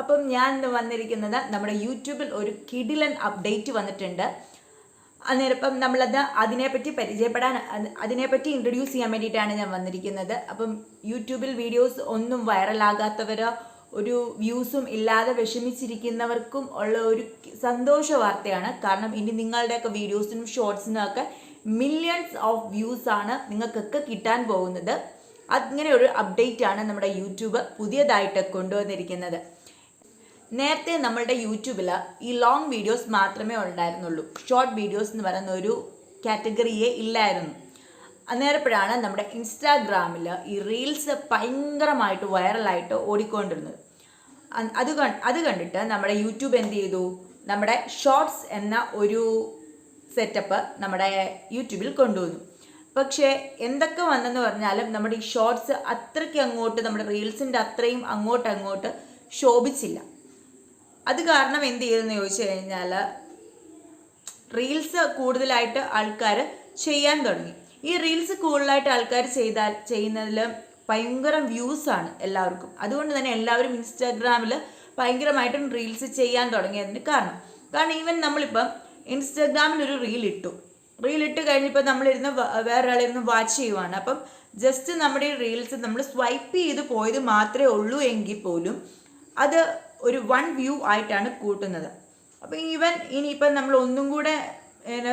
അപ്പം ഞാൻ വന്നിരിക്കുന്നത് നമ്മുടെ യൂട്യൂബിൽ ഒരു കിടിലൻ അപ്ഡേറ്റ് വന്നിട്ടുണ്ട്. അന്നേരം ഇപ്പം നമ്മളത് അതിനെപ്പറ്റി പരിചയപ്പെടാൻ അത് അതിനെപ്പറ്റി ഇൻട്രൊഡ്യൂസ് ചെയ്യാൻ വേണ്ടിയിട്ടാണ് ഞാൻ വന്നിരിക്കുന്നത്. അപ്പം യൂട്യൂബിൽ വീഡിയോസ് ഒന്നും വൈറലാകാത്തവരോ ഒരു വ്യൂസും ഇല്ലാതെ വിഷമിച്ചിരിക്കുന്നവർക്കും ഉള്ള ഒരു സന്തോഷ വാർത്തയാണ്. കാരണം ഇനി നിങ്ങളുടെയൊക്കെ വീഡിയോസിനും ഷോർട്സിനും ഒക്കെ മില്യൺസ് ഓഫ് വ്യൂസ് ആണ് നിങ്ങൾക്കൊക്കെ കിട്ടാൻ പോകുന്നത്. അങ്ങനെ ഒരു അപ്ഡേറ്റ് ആണ് നമ്മുടെ യൂട്യൂബ് പുതിയതായിട്ട് കൊണ്ടുവന്നിരിക്കുന്നത്. നേരത്തെ നമ്മളുടെ യൂട്യൂബിൽ ഈ ലോങ് വീഡിയോസ് മാത്രമേ ഉണ്ടായിരുന്നുള്ളൂ. ഷോർട്ട് വീഡിയോസ് എന്ന് പറയുന്ന ഒരു കാറ്റഗറിയെ ഇല്ലായിരുന്നു. അന്നേരപ്പോഴാണ് നമ്മുടെ ഇൻസ്റ്റാഗ്രാമിൽ ഈ റീൽസ് ഭയങ്കരമായിട്ട് വൈറലായിട്ട് ഓടിക്കൊണ്ടിരുന്നത്. അത് അത് കണ്ടിട്ട് നമ്മുടെ യൂട്യൂബ് എന്ത് ചെയ്തു? നമ്മുടെ ഷോർട്സ് എന്ന ഒരു സെറ്റപ്പ് നമ്മുടെ യൂട്യൂബിൽ കൊണ്ടുവന്നു. പക്ഷേ എന്തൊക്കെ വന്നെന്ന് പറഞ്ഞാലും നമ്മുടെ ഈ ഷോർട്സ് അത്രയ്ക്ക് അങ്ങോട്ട് നമ്മുടെ റീൽസിന്റെ അത്രയും അങ്ങോട്ട് അങ്ങോട്ട് ശോഭിച്ചില്ല. അത് കാരണം എന്ത് ചെയ്തെന്ന് ചോദിച്ചു കഴിഞ്ഞാൽ റീൽസ് കൂടുതലായിട്ട് ആൾക്കാർ ചെയ്യാൻ തുടങ്ങി. ഈ റീൽസ് കൂടുതലായിട്ട് ആൾക്കാർ ചെയ്താൽ ചെയ്യുന്നതിൽ ഭയങ്കര വ്യൂസ് ആണ് എല്ലാവർക്കും. അതുകൊണ്ട് തന്നെ എല്ലാവരും ഇൻസ്റ്റാഗ്രാമിൽ ഭയങ്കരമായിട്ടും റീൽസ് ചെയ്യാൻ തുടങ്ങിയതിന് കാരണം. കാരണം ഈവൻ നമ്മളിപ്പം ഇൻസ്റ്റാഗ്രാമിൽ ഒരു റീൽ ഇട്ടു. റീൽ ഇട്ട് കഴിഞ്ഞപ്പോൾ നമ്മളിരുന്ന് വേറൊരാളിരുന്ന് വാച്ച് ചെയ്യുവാണ്. അപ്പം ജസ്റ്റ് നമ്മുടെ റീൽസ് നമ്മൾ സ്വൈപ്പ് ചെയ്ത് പോയത് മാത്രമേ ഉള്ളൂ എങ്കിൽ പോലും അത് ഒരു വൺ വ്യൂ ആയിട്ടാണ് കൂട്ടുന്നത്. അപ്പോൾ ഈവൻ ഇനിയിപ്പം നമ്മൾ ഒന്നും കൂടെ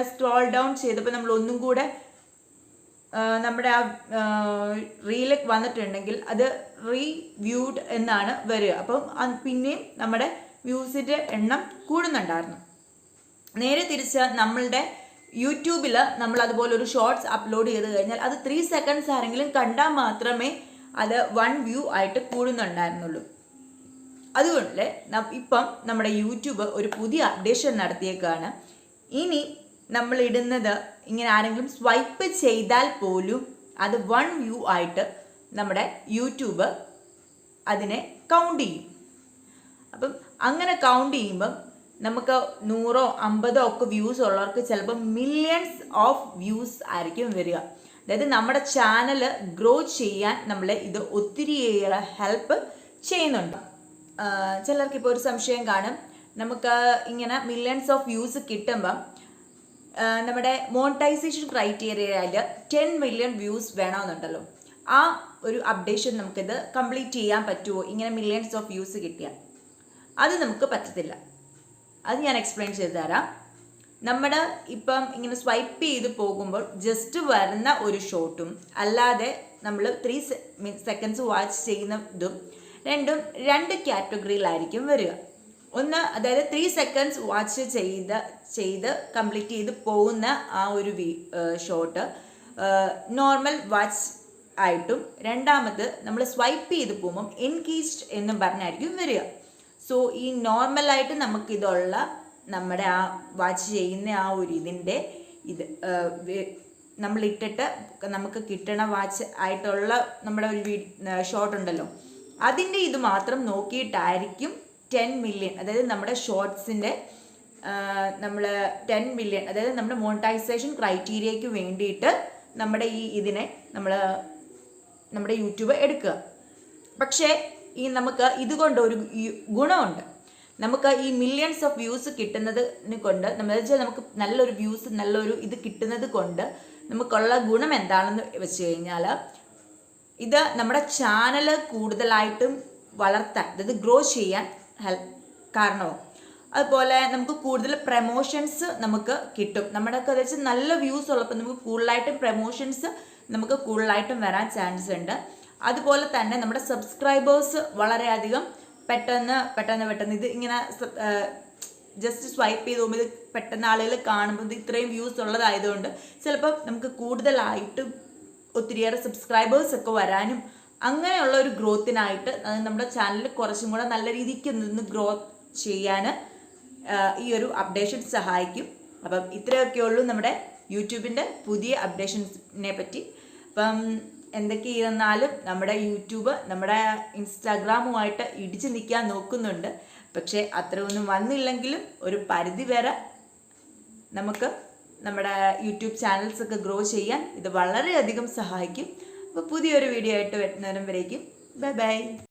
സ്ക്രോൾ ഡൗൺ ചെയ്തപ്പോൾ നമ്മൾ ഒന്നും കൂടെ നമ്മുടെ ആ റീൽ വന്നിട്ടുണ്ടെങ്കിൽ അത് റീവ്യൂഡ് എന്നാണ് വരിക. അപ്പം അത് പിന്നെയും നമ്മുടെ വ്യൂസിന്റെ എണ്ണം കൂടുന്നുണ്ടായിരുന്നു. നേരെ തിരിച്ച് നമ്മളുടെ യൂട്യൂബിൽ നമ്മൾ അതുപോലെ ഒരു ഷോർട്സ് അപ്ലോഡ് ചെയ്ത് കഴിഞ്ഞാൽ അത് ത്രീ സെക്കൻഡ്സ് ആരെങ്കിലും കണ്ടാൽ മാത്രമേ അത് വൺ വ്യൂ ആയിട്ട് കൂടുന്നുണ്ടായിരുന്നുള്ളൂ. അതുകൊണ്ട് ഇപ്പം നമ്മുടെ യൂട്യൂബ് ഒരു പുതിയ അപ്ഡേഷൻ നടത്തിയേക്കാണ്. ഇനി നമ്മൾ ഇടുന്നത് ഇങ്ങനെ ആരെങ്കിലും സ്വൈപ്പ് ചെയ്താൽ പോലും അത് വൺ വ്യൂ ആയിട്ട് നമ്മുടെ യൂട്യൂബ് അതിനെ കൗണ്ട് ചെയ്യും. അപ്പം അങ്ങനെ കൗണ്ട് ചെയ്യുമ്പം നമുക്ക് നൂറോ അമ്പതോ ഒക്കെ വ്യൂസ് ഉള്ളവർക്ക് ചിലപ്പോൾ മില്യൺസ് ഓഫ് വ്യൂസ് ആയിരിക്കും വരിക. അതായത് നമ്മുടെ ചാനൽ ഗ്രോ ചെയ്യാൻ നമ്മളെ ഇത് ഒത്തിരിയേറെ ഹെൽപ്പ് ചെയ്യുന്നുണ്ട്. ആഹ് ചിലർക്ക് ഇപ്പോൾ ഒരു സംശയം കാണും. നമുക്ക് ഇങ്ങനെ മില്യൺസ് ഓഫ് വ്യൂസ് കിട്ടുമ്പം നമ്മുടെ മോണിറ്റൈസേഷൻ ക്രൈറ്റീരിയയിൽ ടെൻ മില്യൺ വ്യൂസ് വേണമെന്നുണ്ടല്ലോ. ആ ഒരു അപ്ഡേഷൻ നമുക്കിത് കംപ്ലീറ്റ് ചെയ്യാൻ പറ്റുമോ ഇങ്ങനെ മില്യൺസ് ഓഫ് വ്യൂസ് കിട്ടിയാൽ. അത് നമുക്ക് പറ്റത്തില്ല. അത് ഞാൻ എക്സ്പ്ലെയിൻ ചെയ്ത് തരാം. നമ്മുടെ ഇപ്പം ഇങ്ങനെ സ്വൈപ്പ് ചെയ്ത് പോകുമ്പോൾ ജസ്റ്റ് വരുന്ന ഒരു ഷോട്ടും അല്ലാതെ നമ്മൾ ത്രീ സെക്കൻഡ്സ് വാച്ച് ചെയ്യുന്നതും രണ്ടും രണ്ട് കാറ്റഗറിയിലായിരിക്കും വരിക. ഒന്ന് അതായത് ത്രീ സെക്കൻഡ്സ് വാച്ച് ചെയ്ത് ചെയ്ത് കംപ്ലീറ്റ് ചെയ്ത് പോകുന്ന ആ ഒരു ഷോട്ട് നോർമൽ വാച്ച് ആയിട്ടും രണ്ടാമത് നമ്മൾ സ്വൈപ്പ് ചെയ്ത് പോകുമ്പം എൻഗേജ്ഡ് എന്നും പറഞ്ഞായിരിക്കും വരിക. സോ ഈ നോർമലായിട്ട് നമുക്കിതുള്ള നമ്മുടെ ആ വാച്ച് ചെയ്യുന്ന ആ ഒരു ഇതിന്റെ ഇത് നമ്മളിട്ടിട്ട് നമുക്ക് കിട്ടണ വാച്ച് ആയിട്ടുള്ള നമ്മുടെ ഒരു വീ ഷോട്ട് ഉണ്ടല്ലോ. അതിന്റെ ഇത് മാത്രം നോക്കിയിട്ടായിരിക്കും ടെൻ മില്യൺ അതായത് നമ്മുടെ ഷോർട്സിന്റെ നമ്മൾ ടെൻ മില്യൺ അതായത് നമ്മുടെ മോണിറ്റൈസേഷൻ ക്രൈറ്റീരിയയ്ക്ക് വേണ്ടിയിട്ട് നമ്മുടെ ഈ ഇതിനെ നമ്മൾ നമ്മുടെ യൂട്യൂബ് എടുക്കുക. പക്ഷേ ഈ നമുക്ക് ഇതുകൊണ്ട് ഒരു ഗുണമുണ്ട്. നമുക്ക് ഈ മില്യൺസ് ഓഫ് വ്യൂസ് കിട്ടുന്നതിന് കൊണ്ട് നമ്മൾ വെച്ചാൽ നമുക്ക് നല്ലൊരു വ്യൂസ് നല്ലൊരു ഇത് കിട്ടുന്നത് കൊണ്ട് നമുക്കുള്ള ഗുണം എന്താണെന്ന് വെച്ച് കഴിഞ്ഞാൽ ഇത് നമ്മുടെ ചാനൽ കൂടുതലായിട്ടും വളർത്താൻ അതായത് ഗ്രോ ചെയ്യാൻ ഹെൽപ്പ് കാരണവും. അതുപോലെ നമുക്ക് കൂടുതൽ പ്രമോഷൻസ് നമുക്ക് കിട്ടും. നമ്മുടെ ഒക്കെ വെച്ച് നല്ല വ്യൂസ് ഉള്ളപ്പോൾ നമുക്ക് കൂടുതലായിട്ടും പ്രമോഷൻസ് നമുക്ക് കൂടുതലായിട്ടും വരാൻ ചാൻസ് ഉണ്ട്. അതുപോലെ തന്നെ നമ്മുടെ സബ്സ്ക്രൈബേഴ്സ് വളരെയധികം പെട്ടെന്ന് പെട്ടെന്ന് പെട്ടെന്ന് ഇത് ഇങ്ങനെ ജസ്റ്റ് സ്വൈപ്പ് ചെയ്ത് പോകുമ്പോൾ ഇത് പെട്ടെന്ന് ആളുകൾ കാണുമ്പോൾ ഇത് ഇത്രയും വ്യൂസ് ഉള്ളതായതുകൊണ്ട് ചിലപ്പോൾ നമുക്ക് കൂടുതലായിട്ട് ഒത്തിരിയേറെ സബ്സ്ക്രൈബേഴ്സ് ഒക്കെ വരാനും അങ്ങനെയുള്ള ഒരു ഗ്രോത്തിനായിട്ട് നമ്മുടെ ചാനൽ കുറച്ചും കൂടെ നല്ല രീതിക്ക് നിന്ന് ഗ്രോ ചെയ്യാൻ ഈ ഒരു അപ്ഡേഷൻ സഹായിക്കും. അപ്പം ഇത്രയൊക്കെ ഉള്ളൂ നമ്മുടെ യൂട്യൂബിന്റെ പുതിയ അപ്ഡേഷൻസിനെ പറ്റി. അപ്പം എന്തൊക്കെ ഇരുന്നാലും നമ്മുടെ യൂട്യൂബ് നമ്മുടെ ഇൻസ്റ്റാഗ്രാമുമായിട്ട് ഇടിച്ചു നിൽക്കാൻ നോക്കുന്നുണ്ട്. പക്ഷേ അത്രയൊന്നും വന്നില്ലെങ്കിലും ഒരു പരിധി വരെ നമുക്ക് നമ്മുടെ യൂട്യൂബ് ചാനൽസ് ഒക്കെ ഗ്രോ ചെയ്യാൻ ഇത് വളരെയധികം സഹായിക്കും. അപ്പോൾ പുതിയൊരു വീഡിയോ ആയിട്ട് വരുന്നവരും വരേക്കും. Bye bye